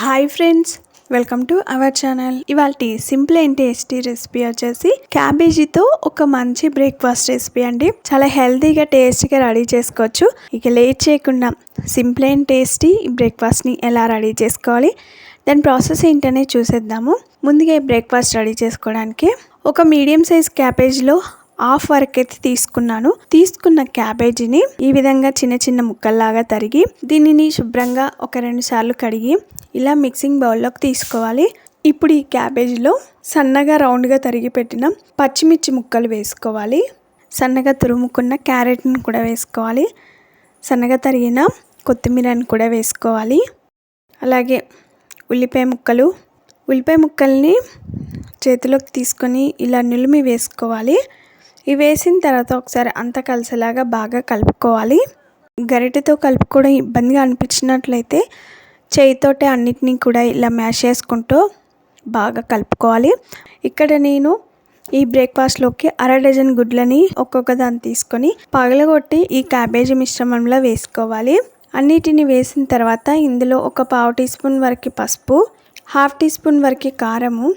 Hi friends welcome to our channel. ఇవాళ simple and tasty recipe వచ్చేసి క్యాబేజీతో ఒక మంచి బ్రేక్ఫాస్ట్ రెసిపీ అండి. చాలా హెల్తీగా టేస్టీగా రెడీ చేసుకోవచ్చు. ఇక లేట్ చేయకుండా సింపుల్ అండ్ టేస్టీ బ్రేక్ఫాస్ట్ని ఎలా రెడీ చేసుకోవాలి దాని ప్రాసెస్ ఏంటనే చూసేద్దాము. ముందుగా బ్రేక్ఫాస్ట్ రెడీ చేసుకోవడానికి ఒక మీడియం సైజ్ క్యాబేజ్లో హాఫ్ వరకు అయితే తీసుకున్నాను. తీసుకున్న క్యాబేజీని ఈ విధంగా చిన్న చిన్న ముక్కల్లాగా తరిగి దీనిని శుభ్రంగా ఒక రెండు సార్లు కడిగి ఇలా మిక్సింగ్ బౌల్లోకి తీసుకోవాలి. ఇప్పుడు ఈ క్యాబేజీలో సన్నగా రౌండ్గా తరిగి పెట్టిన పచ్చిమిర్చి ముక్కలు వేసుకోవాలి. సన్నగా తురుముకున్న క్యారెట్ని కూడా వేసుకోవాలి. సన్నగా తరిగిన కొత్తిమీరని కూడా వేసుకోవాలి. అలాగే ఉల్లిపాయ ముక్కలు. ఉల్లిపాయ ముక్కల్ని చేతిలోకి తీసుకొని ఇలా నిలిమి వేసుకోవాలి. ఇవి వేసిన తర్వాత ఒకసారి అంతా కలిసేలాగా బాగా కలుపుకోవాలి. గరిటెతో కలుపుకోవడం ఇబ్బందిగా అనిపించినట్లయితే చేయితోటే అన్నిటినీ కూడా ఇలా మ్యాష్ చేసుకుంటూ బాగా కలుపుకోవాలి. ఇక్కడ నేను ఈ బ్రేక్ఫాస్ట్లోకి అర డజన్ గుడ్లని ఒక్కొక్క దాన్ని తీసుకొని పగలగొట్టి ఈ క్యాబేజీ మిశ్రమంలో వేసుకోవాలి. అన్నిటిని వేసిన తర్వాత ఇందులో ఒక పావు టీ స్పూన్ వరకు పసుపు హాఫ్ టీ స్పూన్ వరకు కారము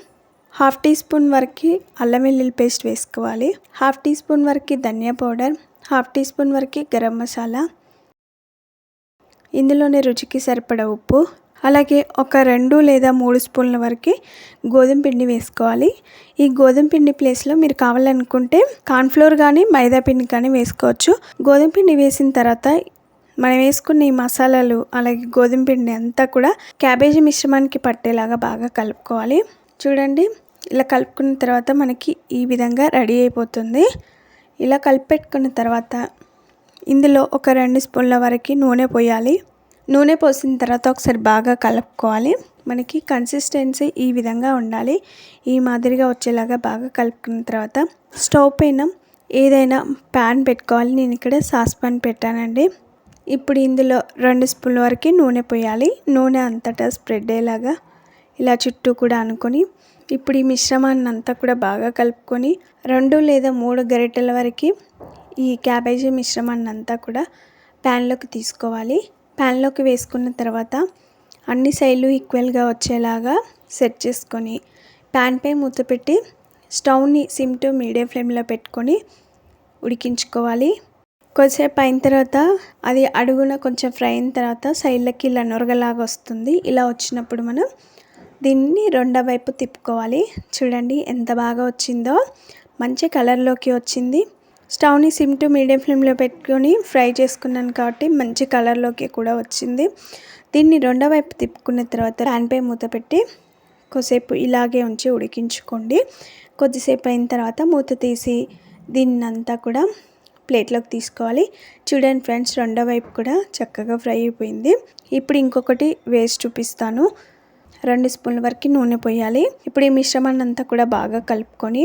హాఫ్ టీ స్పూన్ వరకు అల్లం వెల్లుల్లి పేస్ట్ వేసుకోవాలి. హాఫ్ టీ స్పూన్ వరకు dhania powder half teaspoon వరకు గరం మసాలా. ఇందులోనే రుచికి సరిపడ ఉప్పు. అలాగే ఒక రెండు లేదా మూడు స్పూన్ల వరకు గోధుమ పిండి వేసుకోవాలి. ఈ గోధుమ పిండి ప్లేస్లో మీరు కావాలనుకుంటే కార్న్ఫ్లోర్ కానీ మైదా పిండి కానీ వేసుకోవచ్చు. గోధుమ పిండి వేసిన తర్వాత మనం వేసుకున్న ఈ మసాలాలు అలాగే గోధుమ పిండి అంతా కూడా క్యాబేజీ మిశ్రమానికి పట్టేలాగా బాగా కలుపుకోవాలి. చూడండి ఇలా కలుపుకున్న తర్వాత మనకి ఈ విధంగా రెడీ అయిపోతుంది. ఇలా కలిపెట్టుకున్న తర్వాత ఇందులో ఒక రెండు స్పూన్ల వరకు నూనె పోయాలి. నూనె పోసిన తర్వాత ఒకసారి బాగా కలుపుకోవాలి. మనకి కన్సిస్టెన్సీ ఈ విధంగా ఉండాలి. ఈ మాదిరిగా వచ్చేలాగా బాగా కలుపుకున్న తర్వాత స్టవ్ పైన ఏదైనా ప్యాన్ పెట్టుకోవాలి. నేను ఇక్కడ సాస్ ప్యాన్ పెట్టానండి. ఇప్పుడు ఇందులో రెండు స్పూన్ల వరకు నూనె పోయాలి. నూనె అంతటా స్ప్రెడ్ అయ్యేలాగా ఇలా చుట్టూ కూడా అనుకొని ఇప్పుడు ఈ మిశ్రమాన్ని అంతా కూడా బాగా కలుపుకొని రెండు లేదా మూడు గరిటెల వరకు ఈ క్యాబేజీ మిశ్రమాన్ని అంతా కూడా ప్యాన్లోకి తీసుకోవాలి. ప్యాన్లోకి వేసుకున్న తర్వాత అన్ని సైడ్లు ఈక్వల్గా వచ్చేలాగా సెట్ చేసుకొని ప్యాన్పై మూత పెట్టి స్టవ్ని సిమ్ టు మీడియం ఫ్లేమ్లో పెట్టుకొని ఉడికించుకోవాలి. కొద్దిసేపు అయిన తర్వాత అది అడుగున కొంచెం ఫ్రై అయిన తర్వాత సైడ్లకి ఇలా నొరగలాగా వస్తుంది. ఇలా వచ్చినప్పుడు మనం దీన్ని రెండో వైపు తిప్పుకోవాలి. చూడండి ఎంత బాగా వచ్చిందో. మంచి కలర్లోకి వచ్చింది. స్టవ్ని సిమ్ టు మీడియం ఫ్లేమ్లో పెట్టుకొని ఫ్రై చేసుకున్నాను కాబట్టి మంచి కలర్లోకి కూడా వచ్చింది. దీన్ని రెండో వైపు తిప్పుకున్న తర్వాత ప్యాన్పై మూత పెట్టి కొద్దిసేపు ఇలాగే ఉంచి ఉడికించుకోండి. కొద్దిసేపు అయిన తర్వాత మూత తీసి దీన్ని అంతా కూడా ప్లేట్లోకి తీసుకోవాలి. చూడండి ఫ్రెండ్స్ రెండో వైపు కూడా చక్కగా ఫ్రై అయిపోయింది. ఇప్పుడు ఇంకొకటి వేసి చూపిస్తాను. రెండు స్పూన్ల వరకు నూనె పోయాలి. ఇప్పుడు ఈ మిశ్రమాన్ని అంతా కూడా బాగా కలుపుకొని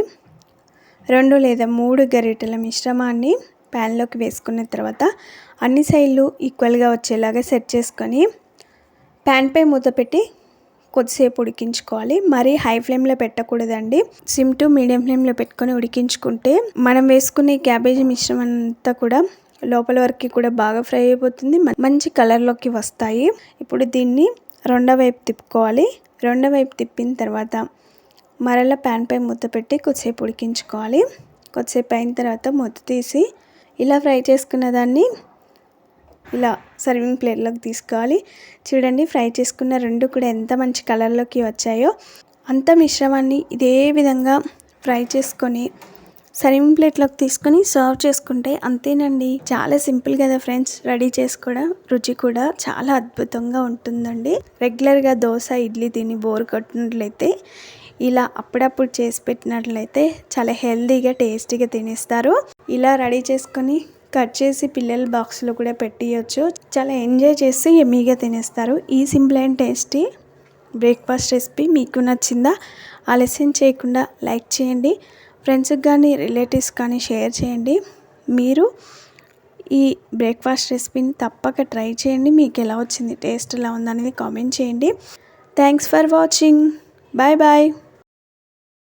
రెండు లేదా మూడు గరిటెల మిశ్రమాన్ని ప్యాన్లోకి వేసుకున్న తర్వాత అన్ని సైడ్లు ఈక్వల్గా వచ్చేలాగా సెట్ చేసుకొని ప్యాన్పై మూత పెట్టి కొద్దిసేపు ఉడికించుకోవాలి. మరీ హై ఫ్లేమ్లో పెట్టకూడదండి. సిమ్ టు మీడియం ఫ్లేమ్లో పెట్టుకొని ఉడికించుకుంటే మనం వేసుకునే క్యాబేజీ మిశ్రమం అంతా కూడా లోపల వరకు కూడా బాగా ఫ్రై అయిపోతుంది. మంచి కలర్లోకి వస్తాయి. ఇప్పుడు దీన్ని రెండో వైపు తిప్పుకోవాలి. రెండో వైపు తిప్పిన తర్వాత మరల ప్యాన్పై మూత పెట్టి కొద్దిసేపు ఉడికించుకోవాలి. కొద్దిసేపు అయిన తర్వాత మూత తీసి ఇలా ఫ్రై చేసుకున్న దాన్ని ఇలా సర్వింగ్ ప్లేట్లోకి తీసుకోవాలి. చూడండి ఫ్రై చేసుకున్న రెండు కూడా ఎంత మంచి కలర్లోకి వచ్చాయో. అంత మిశ్రమాన్ని ఇదే విధంగా ఫ్రై చేసుకొని సర్వింగ్ ప్లేట్లోకి తీసుకొని సర్వ్ చేసుకుంటే అంతేనండి. చాలా సింపుల్ కదా ఫ్రెండ్స్. రెడీ చేసుకోవడం రుచి కూడా చాలా అద్భుతంగా ఉంటుందండి. రెగ్యులర్గా దోశ ఇడ్లీ తిని బోర్ కొట్టినట్లయితే ఇలా అప్పుడప్పుడు చేసి పెట్టినట్లయితే చాలా హెల్తీగా టేస్టీగా తినేస్తారు. ఇలా రెడీ చేసుకొని కట్ చేసి పిల్లల బాక్స్లో కూడా పెట్టియచ్చు. చాలా ఎంజాయ్ చేసి ఎమ్మీగా తినేస్తారు. ఈ simple and tasty breakfast recipe మీకు నచ్చిందా? ఆలస్యం చేయకుండా లైక్ చేయండి. ఫ్రెండ్స్కి కానీ రిలేటివ్స్ కానీ షేర్ చేయండి. మీరు ఈ బ్రేక్ఫాస్ట్ రెసిపీని తప్పక ట్రై చేయండి. మీకు ఎలా వచ్చింది టేస్ట్ ఎలా ఉందనేది కామెంట్ చేయండి. Thanks for watching. Bye bye.